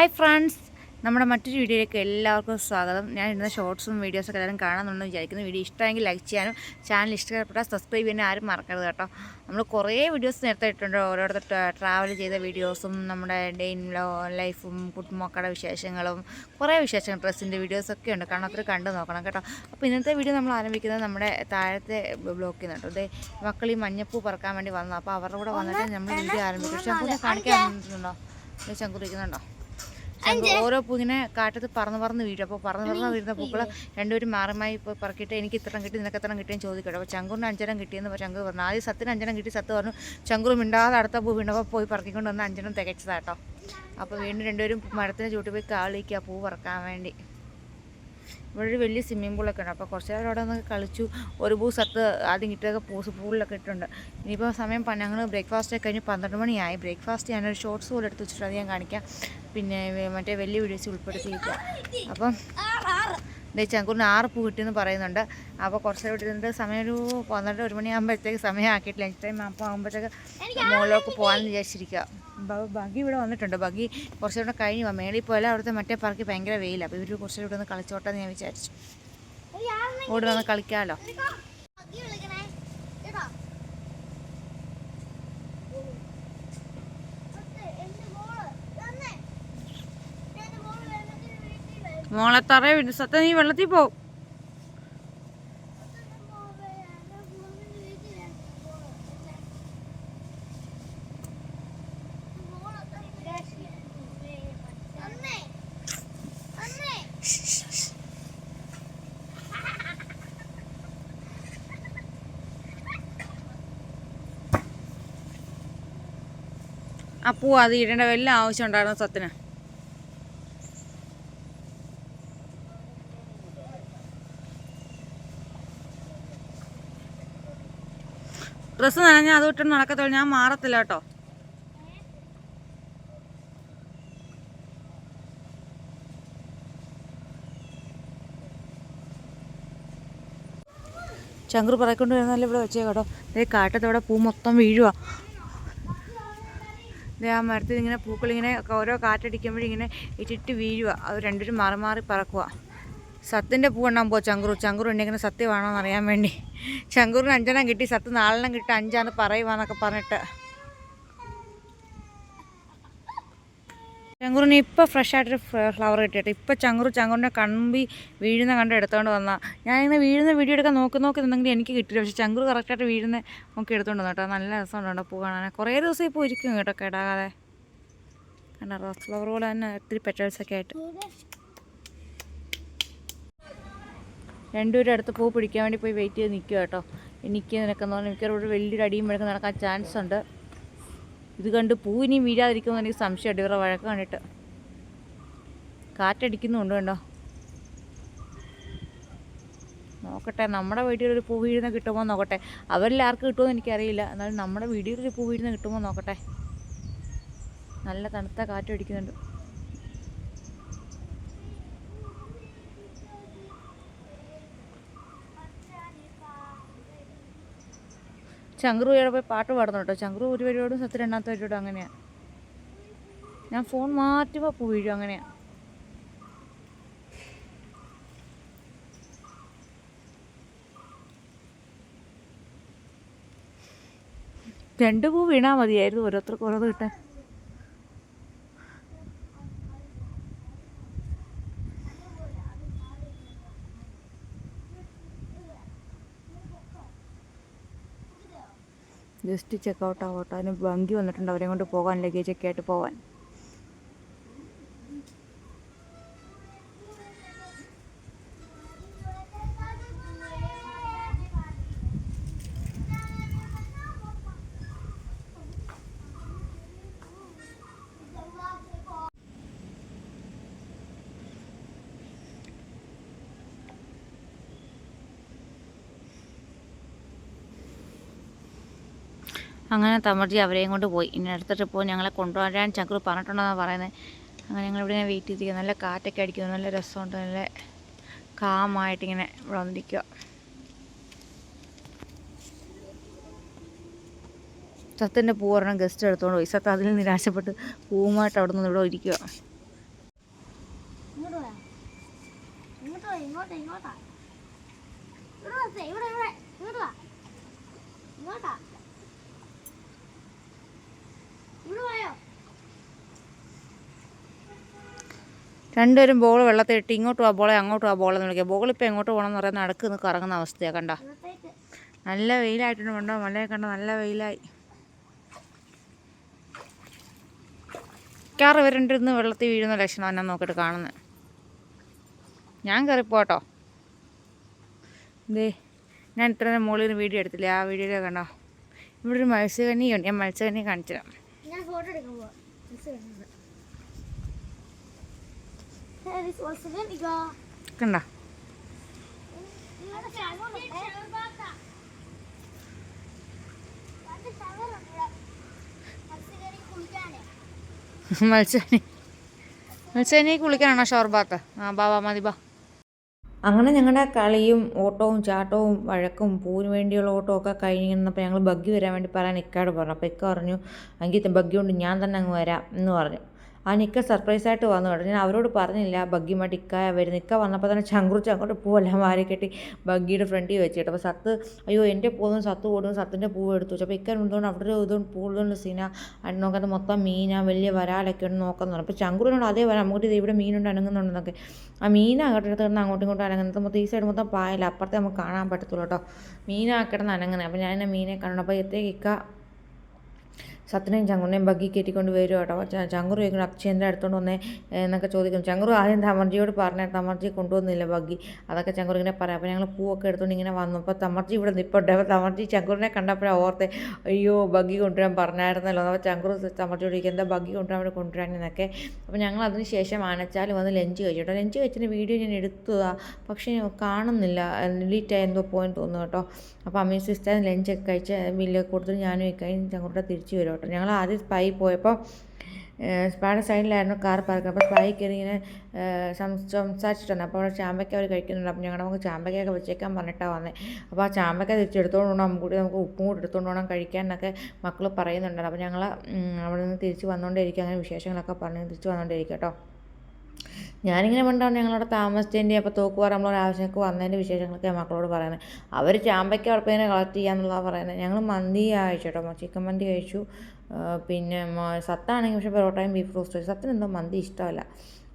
Hi friends നമ്മുടെ മറ്റൊരു വീഡിയോയിലേക്ക് എല്ലാവർക്കും സ്വാഗതം. ഞാൻ ഇടുന്ന ഷോർട്സും വീഡിയോസൊക്കെ എല്ലാവരും കാണാമെന്നുണ്ടെന്ന് വിചാരിക്കുന്നു വീഡിയോ ഇഷ്ടമെങ്കിൽ ലൈക്ക് ചെയ്യാനും ചാനൽ ഇഷ്ടപ്പെട്ടാൽ സബ്സ്ക്രൈബ് ചെയ്യാനും ആരും മറക്കരുത് കേട്ടോ. നമ്മൾ കുറേ വീഡിയോസ് നേരത്തെ ഇട്ടിട്ടുണ്ട്. ഓരോരുത്തർ ട്രാവൽ ചെയ്ത വീഡിയോസും നമ്മുടെ ഡേ ഇൻ ലൈഫും കുട്ടുമക്കളുടെ വിശേഷങ്ങളും കുറേ വിശേഷങ്ങൾ ഡ്രസ്സിന്റെ വീഡിയോസൊക്കെ ഉണ്ട്. കാരണം അത്ര കണ്ടു നോക്കണം കേട്ടോ. അപ്പോൾ ഇന്നത്തെ വീഡിയോ നമ്മൾ ആരംഭിക്കുന്നത് നമ്മുടെ താഴത്തെ ബ്ലോക്കിൽ നിന്ന് കേട്ടോ. ദേ മക്കൾ ഈ മഞ്ഞപ്പൂ പറക്കാൻ വേണ്ടി വന്നു. അപ്പോൾ അവരുടെ കൂടെ വന്നിട്ട് നമ്മൾ വീഡിയോ ആരംഭിക്കും. ശങ്കുനെ കാണിക്കാൻ വന്നിട്ടുണ്ടോ? ശങ്കുറിക്കുന്നുണ്ടോ ഓരോ പൂവിനെ ഇങ്ങനെ കാറ്റത്ത് പറന്ന് പറന്ന് വീഴും. അപ്പോൾ പറന്ന് പറന്ന് വീഴുന്ന പൂക്കൾ രണ്ടുപേരും മാറി മാറി പോയി പറക്കിയിട്ട് എനിക്ക് ഇത്രയും കിട്ടി നിനക്ക് എത്ര കിട്ടിയെന്ന് ചോദിക്കട്ടെ. അപ്പോൾ ചങ്കൂറിന് അഞ്ചരം കിട്ടിയെന്ന് ചങ്കു പറഞ്ഞു. ആദ്യം സത്തിന് അഞ്ചരം കിട്ടി സത്ത് പറഞ്ഞു ചങ്കൂർ മിണ്ടാതെ അടുത്ത പൂ വീണപ്പോൾ പോയി പറക്കിക്കൊണ്ട് വന്ന് അഞ്ചെണ്ണം തികച്ചതാട്ടോ അപ്പോൾ വീണ്ടും രണ്ടുപേരും മരത്തിന് ചൂട്ടി പോയി കാളിക്കുക പൂ പറക്കാൻ വേണ്ടി. ഇവിടെ ഒരു വലിയ സ്വിമ്മിംഗ് പൂളൊക്കെ ഉണ്ട്. അപ്പോൾ കുറച്ച് നേരം അവിടെ നിന്ന് കളിച്ചു. ഒരു പൂ സത്ത് ആദ്യം കിട്ടിയൊക്കെ പൂസ് പൂളിലൊക്കെ ഇട്ടുണ്ട് ഇനിയിപ്പോൾ സമയം ഞങ്ങൾ ബ്രേക്ക്ഫാസ്റ്റ് ഒക്കെ കഴിഞ്ഞ് പന്ത്രണ്ട് മണിയായി. ബ്രേക്ക്ഫാസ്റ്റ് ഞാനൊരു ഷോർട്സ് പോലെ എടുത്ത് വെച്ചിട്ട് അത് ഞാൻ കാണിക്കാം. പിന്നെ മറ്റേ വലിയ വിഴിച്ച് ഉൾപ്പെടുത്തിയിട്ട് അപ്പം ചങ്കൂറിന് ആറ് പൂ കിട്ടിയെന്ന് പറയുന്നുണ്ട്. അപ്പോൾ കുറച്ച് നേരം ഇട്ടിട്ടുണ്ട് സമയം ഒരു പന്ത്രണ്ട് ഒരു മണിയാകുമ്പോഴത്തേക്ക് സമയം ആക്കിയിട്ട് ലഞ്ച് ടൈം അപ്പോൾ ആകുമ്പോഴത്തേക്ക് മുകളിലേക്ക് പോകാമെന്ന് വിചാരിച്ചിരിക്കുക ബ- ബഗി ഇവിടെ വന്നിട്ടുണ്ട്. ബഗി കുറച്ച് കൂടെ കഴിഞ്ഞ് പോകാം മേളിൽ പോയാലും അവിടുത്തെ മറ്റേ പാർക്ക് ഭയങ്കര വെയിലാണ് അപ്പോൾ ഇവർ കുറച്ചുകൂടെ ഒന്ന് കളിച്ചോട്ടെ എന്ന് ഞാൻ വിചാരിച്ചു. ഓടി വന്ന് കളിക്കാമല്ലോ മോളെ തറ വിടും സത്ത നീ വെള്ളത്തിൽ പോവും അപ്പൂ അത് ഇടേണ്ട വല്ല ആവശ്യം ഉണ്ടായിരുന്നു സത്തിന് ഡ്രസ്സ് നനഞ്ഞാൽ അത് ഇട്ട് നടക്കത്തുള്ളൂ. ഞാൻ മാറത്തില്ല കേട്ടോ. ചങ്കുറ് പറക്കൊണ്ട് വരുന്നല്ലേ ഇവിടെ വെച്ചേ കേട്ടോ. ഇതേ കാട്ടത്തോടെ പൂ മൊത്തം വീഴുവാ. ഇതേ ആ മരത്തിൽ ഇങ്ങനെ പൂക്കളിങ്ങനെ ഓരോ കാറ്റടിക്കുമ്പോഴിങ്ങനെ ഇട്ടിട്ട് വീഴുക അത് രണ്ടുപേരും മാറി മാറി പറക്കുക സത്തിന്റെ പൂ എണ്ണാൻ പോ ചങ്കുറു ചങ്കുറു ഉണ്ടെങ്കിൽ സത്യമാണോ എന്ന് അറിയാൻ വേണ്ടി. ചങ്കുറിന് അഞ്ചെണ്ണം കിട്ടി സത്ത് നാലെണ്ണം കിട്ടി അഞ്ചാന്ന് പറയുവാന്നൊക്കെ പറഞ്ഞിട്ട്. ചങ്കുറിന് ഇപ്പോൾ ഫ്രഷ് ആയിട്ടൊരു ഫ്ലവർ കിട്ടിയിട്ട് ഇപ്പോൾ ചങ്കുറു ചങ്കുറിന്റെ കമ്പി വീഴുന്ന കണ്ട് എടുത്തുകൊണ്ട് വന്നാൽ ഞാനിങ്ങനെ വീഴുന്ന വീഡിയോ എടുക്കാൻ നോക്കി നോക്കി നിന്നെങ്കിൽ എനിക്ക് കിട്ടില്ല പക്ഷേ ചങ്കുറു കറക്റ്റായിട്ട് വീഴുന്ന നോക്കി എടുത്തുകൊണ്ട് വന്നു കേട്ടോ. നല്ല രസമുണ്ട് പൂ കാണാൻ. കുറേ ദിവസം ഇപ്പോൾ ഇരിക്കും കേട്ടോ കേടാകാതെ. കണ്ട റോസ് ഫ്ലവർ പോലെ തന്നെ ഒത്തിരി പെറ്റൽസൊക്കെ ആയിട്ട്. രണ്ടുപേരും അടുത്ത് പൂ പിടിക്കാൻ വേണ്ടി പോയി വെയിറ്റ് ചെയ്ത് നിൽക്കുക കേട്ടോ എനിക്ക് നിനക്കെന്ന് പറഞ്ഞാൽ മിക്കവാറും വലിയൊരു അടിയും വഴക്കം നടക്കാൻ ചാൻസ് ഉണ്ട്. ഇത് കണ്ട് പൂ ഇനിയും വീഴാതിരിക്കുമെന്ന് എനിക്ക് സംശയമുണ്ട്. ഇവരുടെ വഴക്കം കണ്ടിട്ട്. കാറ്റടിക്കുന്നുണ്ട് കണ്ടോ? നോക്കട്ടെ നമ്മുടെ വീട്ടിൽ ഒരു പൂ വീഴുന്ന കിട്ടുമോ നോക്കട്ടെ. അവരിൽ ആർക്ക് കിട്ടുമോ എനിക്കറിയില്ല. എന്നാലും നമ്മുടെ വീടിലൊരു പൂ വീഴുന്ന കിട്ടുമോ നോക്കട്ടെ. നല്ല തണുത്ത കാറ്റടിക്കുന്നുണ്ട് ചങ്ക്രു ഇവിടെ പോയി പാട്ട് പാടുന്നു കേട്ടോ. ചങ്ക്രു ഒരു പരിപാടും സത്യ രണ്ടാമത്തെ പരിപാടും അങ്ങനെയാണ് ഞാൻ ഫോൺ മാറ്റുമ്പോൾ പൂ വീഴും അങ്ങനെയാണ് രണ്ട് പൂ വീണാൽ മതിയായിരുന്നു ഓരോരുത്തർക്ക് ഓരോ കിട്ടാൻ. ജസ്റ്റ് ചെക്കൗട്ട് ആവട്ടെ. അതിന് ഭംഗി വന്നിട്ടുണ്ട്. അവരെ കൊണ്ട് പോകാൻ ലഗേജൊക്കെ ആയിട്ട് പോകാൻ അങ്ങനെ തമർജി അവരെയും കൊണ്ട് പോയി. ഇനി അടുത്ത ട്രിപ്പ് ഞങ്ങളെ കൊണ്ടുവരാൻ ചക്രു പറഞ്ഞിട്ടുണ്ടെന്നാണ് പറയുന്നത്. അങ്ങനെ ഞങ്ങൾ ഇവിടെ വെയിറ്റ് ചെയ്തിരിക്കുക നല്ല കാറ്റൊക്കെ അടിക്കുന്നു. നല്ല രസമുണ്ട്. നല്ല കാമായിട്ടിങ്ങനെ ഇവിടെ വന്നിരിക്കുക സത്തിന്റെ പൂ ഗസ്റ്റ് എടുത്തുകൊണ്ട് പോയി. സത്ത് അതിൽ നിരാശപ്പെട്ട് പൂവുമായിട്ട് അവിടെ നിന്ന് ഇവിടെ ഇരിക്കുക ഇങ്ങോട്ടാ ഇങ്ങോട്ടാ ഇങ്ങോട്ടാ ഇവിടെ വാ, ദേ, ഇവിടെ ഇവിടെ ഇങ്ങോട്ട് വാ ഇങ്ങോട്ടാ ഇവിടെ വായോ രണ്ടുപേരും ബോൾ വെള്ളത്തിൽ ഇട്ട് ഇങ്ങോട്ട് ആ ബോളെ അങ്ങോട്ട് ആ ബോളെന്ന് വിളിക്കുക. ബോൾ ഇപ്പോൾ എങ്ങോട്ട് പോകണമെന്ന് പറയുന്ന നടക്ക് നിന്ന് കറങ്ങുന്ന അവസ്ഥയാണ് കണ്ട. നല്ല വെയിലായിട്ടുണ്ട് കണ്ടോ? മലയെ കണ്ട നല്ല വെയിലായി. മിക്കാറ് വരണ്ടിരുന്ന് വെള്ളത്തിൽ വീഴുന്ന ലക്ഷണം എന്നാ നോക്കിയിട്ട് കാണുന്നത് ഞാൻ കയറിപ്പോട്ടോ ദേ ഞാൻ ഇത്ര മുകളിൽ നിന്ന് വീഡിയോ എടുത്തില്ലേ? ആ വീഡിയോയിൽ കണ്ടോ? ഇവിടെ ഒരു മത്സ്യകനിയുണ്ട് ഞാൻ മത്സ്യകന്യെ കാണിച്ചു തരാം ഞാൻ ഫോട്ടോ എടുക്കാൻ പോവാ. കണ്ടോ. മത്സ്യകന്യെ കുളിക്കാനാണോ ഷോർബാത്ത് ആ ബാ ബാ മതി ബാ. അങ്ങനെ ഞങ്ങളുടെ കളിയും ഓട്ടവും ചാട്ടവും വഴക്കും പൂവിന് വേണ്ടിയുള്ള ഓട്ടവും ഒക്കെ കഴിഞ്ഞപ്പോൾ ഞങ്ങൾ ബഗ്ഗി വരാൻ വേണ്ടി പറയാൻ ഇക്കാട് പറഞ്ഞു. അപ്പോൾ ഇക്ക പറഞ്ഞു എങ്കിൽ ബഗ്ഗി കൊണ്ട് ഞാൻ തന്നെ അങ്ങ് വരാം എന്ന് പറഞ്ഞു. ആ നിക്ക സർപ്രൈസായിട്ട് വന്നു കേട്ടോ. ഞാൻ അവരോട് പറഞ്ഞില്ല ബഗ്ഗിയുമായിട്ട് ഇക്ക വരും. നിക്ക വന്നപ്പോൾ തന്നെ ചങ്കുറിച്ച് അങ്ങോട്ട് പൂവെല്ലാം മാറി കെട്ടി ബഗ്ഗിയുടെ ഫ്രണ്ടിൽ വെച്ച് കേട്ടോ. അപ്പോൾ സത്ത് അയ്യോ എന്റെ പൂവും സത്ത് ഓടും സത്തിന്റെ പൂവ് എടുത്തു വെച്ചു. അപ്പോൾ ഇക്ക എന്തുകൊണ്ട് അവിടെ ഇതും പൂളുകൊണ്ട് സീന. അതിന് നോക്കാത്ത മൊത്തം മീനാ വലിയ വരാലൊക്കെ ഉണ്ട് നോക്കുന്നു അപ്പോൾ ചങ്കുറിനോട് അതേ വരാം ഇത് ഇവിടെ മീനുണ്ട് അനങ്ങുന്നുണ്ടെന്നൊക്കെ. ആ മീനാ അങ്ങോട്ട് കിടന്ന് അങ്ങോട്ടും ഇങ്ങോട്ടും അനങ്ങുന്നത്. മൊത്തം ഈ സൈഡ് മൊത്തം പായല അപ്പുറത്തെ നമുക്ക് കാണാൻ പറ്റത്തുള്ളൂ കേട്ടോ. മീനാ കിടന്ന് അനങ്ങുന്നത്. അപ്പോൾ ഞാൻ മീനെ കാണണം അപ്പോൾ എത്തേക്ക് ഇക്ക സത്തിനെയും ചങ്കുറിനെയും ബഗ്ഗി കയറ്റിക്കൊണ്ട് വരും കേട്ടോ ചങ്കുറ് ചോദിക്കണം അച്ഛന്റെ അടുത്തോണ്ട് വന്നേ എന്നൊക്കെ ചോദിക്കും ചങ്കുറ് ആദ്യം തമർജിയോട് പറഞ്ഞ തമർജി കൊണ്ടുവന്നില്ല ബഗ്ഗി അതൊക്കെ ചങ്കുറ് ഇങ്ങനെ പറയാം. അപ്പോൾ ഞങ്ങൾ പൂവൊക്കെ എടുത്തുകൊണ്ട് ഇങ്ങനെ വന്നു. അപ്പോൾ തമർജി ഇവിടെ നിൽപ്പുണ്ട് അപ്പോൾ തമർജി ചങ്കുറിനെ കണ്ടപ്പോഴാണ് ഓർത്തെ അയ്യോ ബഗ്ഗി കൊണ്ടുവരാൻ പറഞ്ഞായിരുന്നല്ലോ. അപ്പോൾ ചങ്കുറ് തമർജിയോട് ചോദിക്കും എന്താ ബഗ്ഗി കൊണ്ടുവരാൻ വേണ്ടി കൊണ്ടുവരാൻ എന്നൊക്കെ അപ്പോൾ ഞങ്ങൾ അതിന് ശേഷം ആനച്ചാൽ വന്ന് ലഞ്ച് കഴിച്ചു കേട്ടോ. ലഞ്ച് കഴിച്ചിന് വീഡിയോ ഞാൻ എടുത്തതാ. പക്ഷേ കാണുന്നില്ല. ഡിലീറ്റായി എന്തോ പോയിന്റ് തോന്നുന്നു കേട്ടോ. അപ്പോൾ അമ്മീ സിസ്റ്റർ ലഞ്ചൊക്കെ കഴിച്ച് ബില്ലൊക്കെ കൊടുത്തിട്ട് ഞാനും ഇക്കയും ചങ്കുറിനെ തിരിച്ചു വരും കേട്ടോ ഞങ്ങൾ ആദ്യം സ്പൈ പോയപ്പോൾ സ്പായുടെ സൈഡിലായിരുന്നു കാർ പാർക്ക് അപ്പോൾ സ്പൈ കയറി ഇങ്ങനെ സംസാരിച്ചിട്ടുണ്ട്. അപ്പോൾ അവിടെ ചാമ്പയ്ക്ക അവർ കഴിക്കുന്നുണ്ട്. അപ്പോൾ ഞങ്ങളുടെ നമുക്ക് ചാമ്പയ്ക്കൊക്കെ വെച്ചേക്കാൻ പറഞ്ഞിട്ടാണ് വന്നത് അപ്പോൾ ആ ചാമ്പയ്ക്ക തിരിച്ചെടുത്തോണ്ട് പോകണം കൂടി നമുക്ക് ഉപ്പും കൂടി എടുത്തുകൊണ്ട് പോകണം കഴിക്കാൻ എന്നൊക്കെ മക്കൾ പറയുന്നുണ്ട് അപ്പോൾ ഞങ്ങൾ അവിടെ നിന്ന് തിരിച്ച് വന്നുകൊണ്ടേയിരിക്കും അങ്ങനെ വിശേഷങ്ങളൊക്കെ പറഞ്ഞ് തിരിച്ച് വന്നുകൊണ്ടേയിരിക്കും കേട്ടോ. ഞാനിങ്ങനെ പണ്ടാണ് ഞങ്ങളവിടെ താമസിച്ചതിന്റെ അപ്പോൾ തോക്കുപാറ നമ്മളൊരു ആവശ്യമൊക്കെ വന്നതിന്റെ വിശേഷങ്ങളൊക്കെ മക്കളോട് പറയുന്നത് അവർ ചാമ്പയ്ക്ക ഉറപ്പിനെ കളക്ട് ചെയ്യാന്നുള്ളതാണ് പറയുന്നത് ഞങ്ങൾ മന്തി കഴിച്ചു കേട്ടോ. ചിക്കൻ മന്തി കഴിച്ചു. പിന്നെ സത്താണെങ്കിൽ പക്ഷേ പൊറോട്ടയും ബീഫ് റോസ്റ്റ് സത്തിന് എന്തോ മന്തി ഇഷ്ടമല്ല.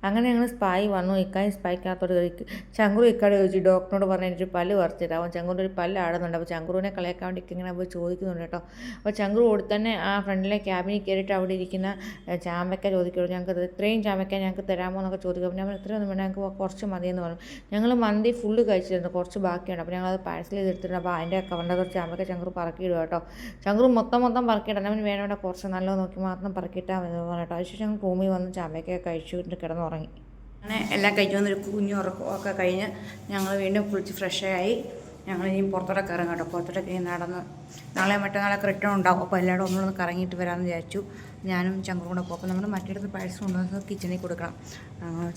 അങ്ങനെ ഞങ്ങൾ സ്പായി വന്നു. ഇക്കായും സ്പായിക്കകത്തോട് കഴിക്ക് ചങ്കുറു ഇക്കാട് ചോദിച്ചു ഡോക്ടറിനോട് പറഞ്ഞു എനിക്ക് പല്ല് പറിച്ചിട്ട് അവൻ ചങ്കുറിന്റെ ഒരു പല്ല് ആടുന്നുണ്ട്. അപ്പോൾ ചങ്കുറുവിനെ കളയാക്കാൻ വേണ്ടി ഇങ്ങനെ പോയി ചോദിക്കുന്നുണ്ട് കേട്ടോ. അപ്പോൾ ചങ്കുറു ഓടി തന്നെ ആ ഫ്രണ്ടിലെ ക്യാബിനിൽ കയറിയിട്ട് അവിടെ ഇരിക്കുന്ന ചാമ്പയ്ക്ക ചോദിക്കുള്ളൂ ഞങ്ങൾക്ക് ഇത്രയും ചാമ്പയ്ക്ക ഞങ്ങൾക്ക് തരാമോ എന്നൊക്കെ ചോദിക്കും അപ്പോൾ ഞങ്ങൾ ഇത്രയൊന്നും വേണ്ട. ഞങ്ങൾക്ക് കുറച്ച് മതിയെന്ന് പറഞ്ഞു. ഞങ്ങൾ മന്തി ഫുള്ള് കഴിച്ചിരുന്നു. കുറച്ച് ബാക്കിയുണ്ട്. അപ്പോൾ ഞങ്ങളത് പാഴ്സൽ ചെയ്തെടുത്തിട്ടുണ്ട് അപ്പോൾ അതിന്റെ കവറിന്റെ കുറച്ച് ചാമ്പയ്ക്ക ചങ്കുറു പറക്കിയിടുക കേട്ടോ. ചങ്കുറു മൊത്തം മൊത്തം പറക്കിയിടണം. അവന് വേണ്ട കുറച്ച് നല്ലത് നോക്കി മാത്രം പറക്കിയിട്ടാൽ മതി പറഞ്ഞിട്ടോ അതിനുശേഷം ഞങ്ങൾ റൂമിൽ വന്ന് ചാമ്പയ്ക്ക കഴിച്ചു. എന്നിട്ട് കിടന്നുറങ്ങി അങ്ങനെ എല്ലാം കഴിച്ചു വന്നൊരു കുഞ്ഞു ഉറക്കമൊക്കെ കഴിഞ്ഞ് ഞങ്ങൾ വീണ്ടും കുളിച്ച് ഫ്രഷായി ഞങ്ങൾ ഇനി പുറത്തോട്ടൊക്കെ ഇറങ്ങും കേട്ടോ. പുറത്തോട്ടൊക്കെ ഇനി നടന്ന് നാളെ മറ്റന്നാളൊക്കെ റിട്ടേൺ ഉണ്ടാവും. അപ്പോൾ എല്ലാവരും ഒന്നുകൂടെ ഒന്ന് കറങ്ങിയിട്ട് വരാമെന്ന് വിചാരിച്ചു. ഞാനും ചങ്കും കൂടെ പോകും അപ്പോൾ നമ്മൾ മറ്റിടത്ത് പായസം കൊണ്ടുവന്ന് കിച്ചണിൽ കൊടുക്കണം.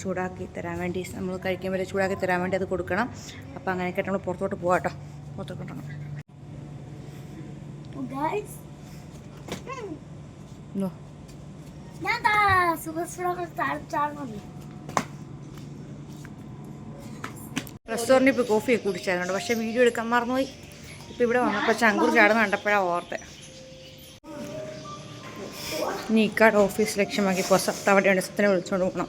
ചൂടാക്കി തരാൻ വേണ്ടി നമ്മൾ കഴിക്കാൻ വരെ ചൂടാക്കി തരാൻ വേണ്ടി അത് കൊടുക്കണം. അപ്പോൾ അങ്ങനെയൊക്കെ നമ്മൾ പുറത്തോട്ട് പോകാം കേട്ടോ. പുറത്തോട്ട് ഇറങ്ങാം. Guys. എന്തോ ഞാൻ സൂപ്പർ സ്പ്രോക്ക് ചാടുന്നുണ്ട് റെസ്റ്റോറന്റിൽ ഇപ്പോൾ കോഫിയൊക്കെ കുടിച്ചായിരുന്നു പക്ഷെ വീഡിയോ എടുക്കാൻ മറന്നുപോയി. ഇപ്പം ഇവിടെ വന്നപ്പോൾ ചങ്കൂർ ചാടുന്ന കണ്ടപ്പോഴാണ് ഓർത്തെ. നീക്കാട് ഓഫീസ് ലക്ഷ്യമാക്കി അവിടെ ഉണ്ട് സത്തിനെ വിളിച്ചുകൊണ്ട് പോകണം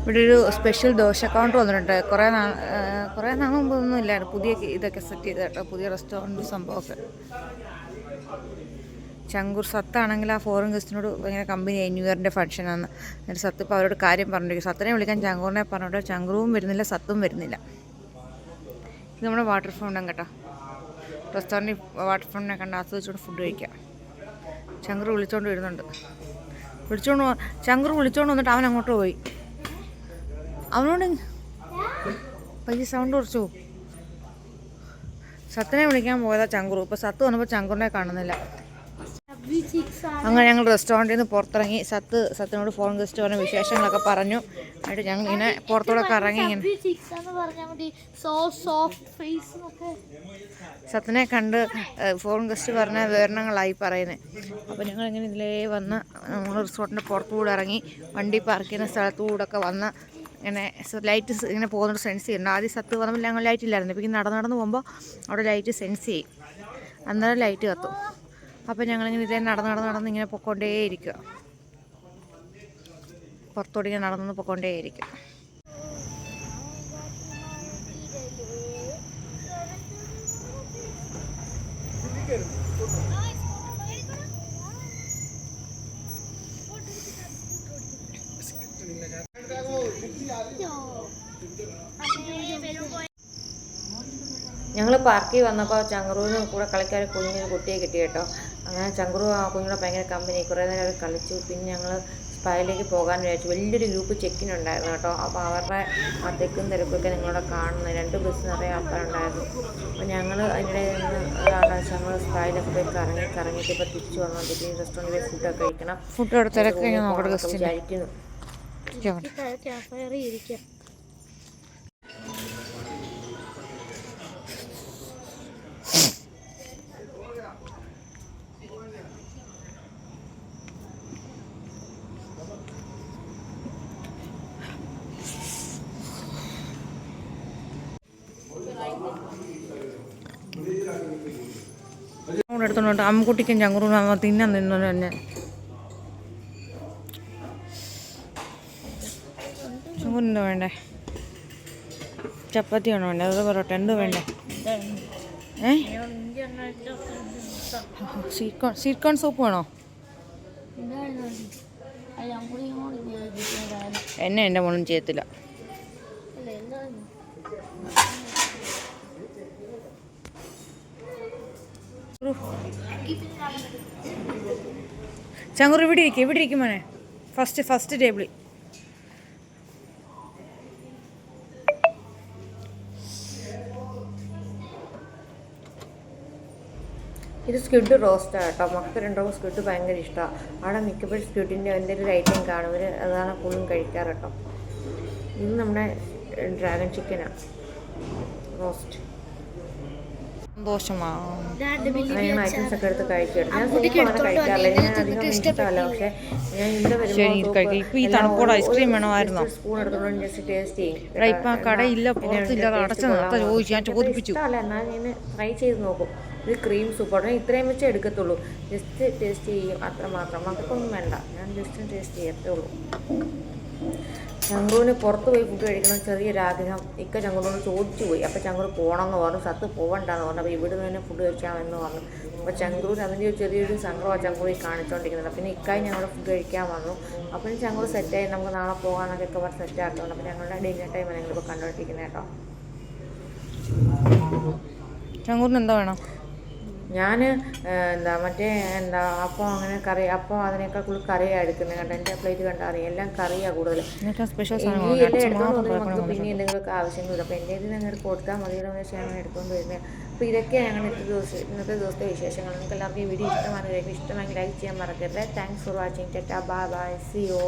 ഇവിടെ ഒരു സ്പെഷ്യൽ ദോശ കൗണ്ടർ വന്നിട്ടുണ്ട്. കുറേ നാൾ കുറേ നാൾ മുമ്പ് ഒന്നും ഇല്ലായിരുന്നു. പുതിയ ഇതൊക്കെ സെറ്റ് ചെയ്ത് കേട്ടോ പുതിയ റെസ്റ്റോറന്റ് സംഭവമൊക്കെ. ചങ്കൂർ സത്താണെങ്കിൽ ആ ഫോറിൻ ഗസ്റ്റിനോട് ഭയങ്കര കമ്പനി ന്യൂ ഇയറിന്റെ ഫംഗ്ഷനാണ് എന്നിട്ട് സത്ത് ഇപ്പോൾ അവരോട് കാര്യം പറഞ്ഞിരിക്കും സത്തിനെ വിളിക്കാൻ ചങ്കൂറിനെ പറഞ്ഞിട്ട് ചങ്കൂറും വരുന്നില്ല സത്തും വരുന്നില്ല. ഇത് നമ്മുടെ വാട്ടർ ഫൗണ്ടൻ കേട്ടോ. റെസ്റ്റോറന്റ് വാട്ടർ ഫൗണ്ടിനെ കണ്ട് ആസ്വദിച്ചുകൊണ്ട് ഫുഡ് കഴിക്കാം. ചങ്കൂർ വിളിച്ചുകൊണ്ട് വരുന്നുണ്ട്. വിളിച്ചോണ്ട് ശങ്കർ വിളിച്ചോണ്ട് വന്നിട്ട് അവൻ അങ്ങോട്ട് പോയി. അവനോട് പയ്യ സൗണ്ട് കുറച്ചു. സത്തിനെ വിളിക്കാൻ പോയതാ ചങ്കുറു ഇപ്പോൾ സത്ത് വന്നപ്പോൾ ചങ്കുറിനെ കാണുന്നില്ല. അങ്ങനെ ഞങ്ങൾ റെസ്റ്റോറന്റിൽ നിന്ന് പുറത്തിറങ്ങി. സത്ത് സത്തിനോട് ഫോൺ ഗസ്റ്റ് പറഞ്ഞ വിശേഷങ്ങളൊക്കെ പറഞ്ഞു. എന്നിട്ട് ഞങ്ങൾ ഇങ്ങനെ പുറത്തൂടെ ഇറങ്ങി ഇങ്ങനെ. സത്തിനെ കണ്ട് ഫോൺ ഗസ്റ്റ് പറഞ്ഞ വിവരണങ്ങളായി പറയുന്നത് അപ്പോൾ ഞങ്ങൾ ഇങ്ങനെ ഇതിലേ വന്ന് നമ്മൾ റിസോർട്ടിന്റെ പുറത്തുകൂടെ ഇറങ്ങി വണ്ടി പാർക്ക് ചെയ്യുന്ന സ്ഥലത്തുകൂടെ ഒക്കെ വന്ന് ഇങ്ങനെ ലൈറ്റ് ഇങ്ങനെ പോകുന്നൊരു സെൻസ് ചെയ്യുന്നുണ്ട് ആദ്യം സത്ത് വന്നപ്പോൾ ഞങ്ങൾ ലൈറ്റ് ഇല്ലായിരുന്നു. ഇപ്പം നടന്ന് നടന്ന് പോകുമ്പോൾ അവിടെ ലൈറ്റ് സെൻസ് ചെയ്യും. അന്നേരം ലൈറ്റ് കത്തും. അപ്പോൾ ഞങ്ങളിങ്ങനെ ഇതേ നടന്ന് നടന്ന് നടന്ന് ഇങ്ങനെ പൊക്കോണ്ടേയിരിക്കുക പുറത്തോട്ട് ഇങ്ങനെ നടന്നു പൊക്കോണ്ടേയിരിക്കും ഞങ്ങൾ പാർക്കിൽ വന്നപ്പോൾ ചങ്ങറൂരിനും കൂടെ കളിക്കാൻ കുഞ്ഞിന് കുട്ടിയെ കിട്ടി കേട്ടോ. അങ്ങനെ ചങ്കുറു ആ കുഞ്ഞിനോട് ഭയങ്കര കമ്പനി കുറേ നേരം അവർ കളിച്ചു. പിന്നെ ഞങ്ങൾ സ്പായിലേക്ക് പോകാൻ വിചാരിച്ചു. വലിയൊരു ഗ്രൂപ്പ് ചെക്കിനുണ്ടായിരുന്നു കേട്ടോ. അപ്പോൾ അവരുടെ ആ തെക്കും തിരക്കൊക്കെ നിങ്ങളോട് കാണുന്നത് രണ്ട് ബസ് നിറയെ ആൾക്കാരുണ്ടായിരുന്നു. അപ്പോൾ ഞങ്ങൾ അതിനിടെ നിന്ന് ഒരാളെ ഞങ്ങൾ സ്പായിലൊക്കെ പോയി കറങ്ങി കറങ്ങിയിട്ട് ഇപ്പോൾ തിരിച്ചു വന്നോണ്ടിരിക്കും റെസ്റ്റോറന്റിൽ ഫുഡൊക്കെ കഴിക്കണം. ഫുഡ് അവിടെ വിചാരിക്കുന്നു. എടുത്തോണ്ട് അമ്മക്കുട്ടിക്കും ചങ്കുറും അമ്മ തിന്നാൻ നിന്നു തന്നെ ചങ്കുറിന്റെ വേണ്ടേ? ചപ്പാത്തിയാണോ വേണ്ടേ? അത് പൊറോട്ട? എന്ത് വേണ്ടേ? ഏ? Sweet corn sweet corn soup വേണോ എന്നെ എന്റെ മോളും ചെയ്യത്തില്ല അല്ല എന്താണ് ചങ്കുറ് ഇവിടെ ഇരിക്കും ഇവിടെ ഇരിക്കും മോനെ. ഫസ്റ്റ് ഫസ്റ്റ് ടേബിളിൽ ഇത് സ്ക്വിഡ് റോസ്റ്റാണ് കേട്ടോ. മക്കൾ രണ്ടോ സ്ക്വിഡ് ഭയങ്കര ഇഷ്ടമാണ് അവിടെ മിക്കപ്പോഴും സ്ക്വിഡിന്റെ എന്തെങ്കിലും ഐറ്റം കാണും. അവർ അതാണ് കൂടുതലും കഴിക്കാറ് കേട്ടോ. ഇത് നമ്മുടെ ഡ്രാഗൺ ചിക്കനാണ് റോസ്റ്റ് സന്തോഷമാ രണ്ട് അങ്ങനെ ഐറ്റംസ് ഒക്കെ എടുത്ത് കഴിക്കും ഞാൻ സൂപ്പ് അങ്ങനെ കഴിക്കാറില്ല. ഞാൻ അധികം ഇഷ്ടമല്ല പക്ഷേ ഞാൻ ഇവിടെ വരുമ്പോൾ ഇപ്പൊ ഈ തണുപ്പോടെ ഐസ്ക്രീം വേണമായിരുന്നോ? സ്പൂൺ എടുത്തോണ്ട് ജസ്റ്റ് ടേസ്റ്റ് ചെയ്യും. ഇപ്പൊ ആ കടയില്ല പുറത്തില്ല അടച്ച നിർത്താൻ ചോദിച്ചു ഞാൻ ചോദിപ്പിച്ചു. ഇഷ്ടമല്ല. എന്നാൽ ഞാൻ ട്രൈ ചെയ്ത് നോക്കും. ഇത് ക്രീം സൂപ്പ് ഉടനെ ഇത്രയും വെച്ച് എടുക്കത്തുള്ളൂ. ജസ്റ്റ് ടേസ്റ്റ് ചെയ്യും. അത്ര മാത്രം മക്കൾക്കൊന്നും വേണ്ട. ഞാൻ ജസ്റ്റ് ടേസ്റ്റ് ചെയ്യത്തേ ഉള്ളൂ. ചങ്കുവിന് പുറത്ത് പോയി ഫുഡ് കഴിക്കണം ചെറിയൊരാഗ്രഹം ഇക്ക ചങ്കുവിനോട് ചോദിച്ചു പോയി. അപ്പോൾ ചങ്കുറ് പോകണമെന്ന് പറഞ്ഞു. സത്ത് പോകണ്ടെന്ന് പറഞ്ഞു. അപ്പോൾ ഇവിടുന്ന് തന്നെ ഫുഡ് കഴിക്കാമെന്ന് പറഞ്ഞു. അപ്പോൾ ചങ്കൂർ അതിന്റെ ഒരു ചെറിയൊരു സംഗ്രഹം ഈ കാണിച്ചുകൊണ്ടിരിക്കുന്നത് പിന്നെ ഇക്കായി ഞങ്ങൾ ഫുഡ് കഴിക്കാൻ വന്നു. അപ്പോൾ ചങ്കൂർ സെറ്റായി നമുക്ക് നാളെ പറഞ്ഞ് സെറ്റ് ആക്കുന്നുണ്ട് അപ്പോൾ ഞങ്ങളുടെ ഡിന്നർ ടൈം ഞങ്ങളിപ്പോൾ കണ്ടുകൊണ്ടിരിക്കുന്നത് കേട്ടോ. ചങ്കൂറിന് എന്താ വേണം? ഞാൻ എന്താ മറ്റേ എന്താ അപ്പം അങ്ങനെ കറി അപ്പം അതിനേക്കാൾ കൂടുതൽ കറിയാണ് എടുക്കുന്നത് കേട്ടോ എന്റെ പ്ലേറ്റ് കണ്ടാൽ അറിയാം? എല്ലാം കറിയാണ് കൂടുതൽ ഈ എല്ലാം എടുത്തോണ്ട് നമുക്ക് പിന്നെ എന്തെങ്കിലുമൊക്കെ ആവശ്യങ്ങളില്ല അപ്പോൾ എന്റെ ഇതിൽ അങ്ങനെ കൊടുത്താൽ മതിയല്ലോ എന്ന് വെച്ചാൽ അങ്ങനെ എടുത്തുകൊണ്ട് വരുന്നത് അപ്പോൾ ഇതൊക്കെ ഞങ്ങൾ ഇന്നത്തെ ദിവസം ഇന്നത്തെ ദിവസത്തെ വിശേഷങ്ങൾ. നിങ്ങൾക്ക് എല്ലാവർക്കും ഈ വീഡിയോ ഇഷ്ടമാണെങ്കിൽ ഇഷ്ടമെങ്കിൽ ലൈക്ക് ചെയ്യാൻ മറക്കരുത്. Thanks for watching ta ta bye bye see you